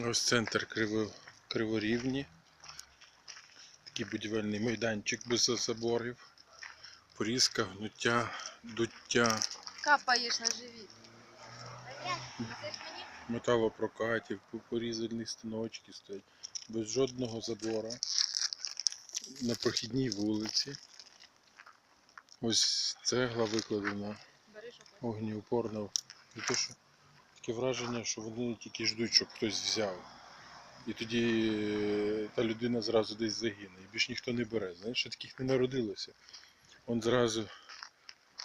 Ось центр Криво... Криворівні. Такий будівельний майданчик без заборів. Порізка, гнуття, дуття, Капаєш на живіт. металопрокатів, порізальні станочки стоять. Без жодного забора. На прохідній вулиці. Ось цегла викладена. Бери, що таке враження, що вони тільки ждуть, щоб хтось взяв. І тоді е, та людина зразу десь загине. І більш ніхто не бере. Знаєш, що таких не народилося. Он зразу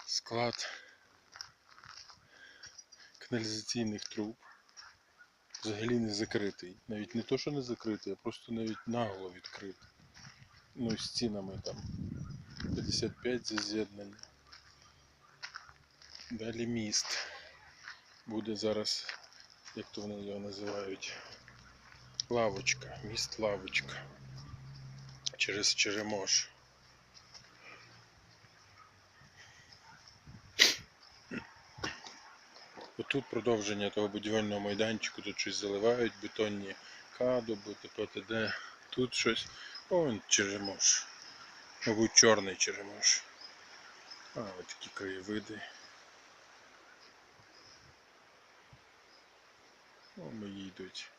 склад каналізаційних труб. Взагалі не закритий. Навіть не то, що не закритий, а просто навіть нагло відкритий. Ну, з цінами там 55 за з'єднання. Далі міст. Буде зараз, як то вони його називають, лавочка, міст лавочка. Через Черемош. Отут продовження того будівельного майданчику, тут щось заливають, бетонні кадуби, ТПТД. Тут щось. О, вон Черемош. Мабуть, чорний Черемош. А, ось такі краєвиди. О, мої йдуть.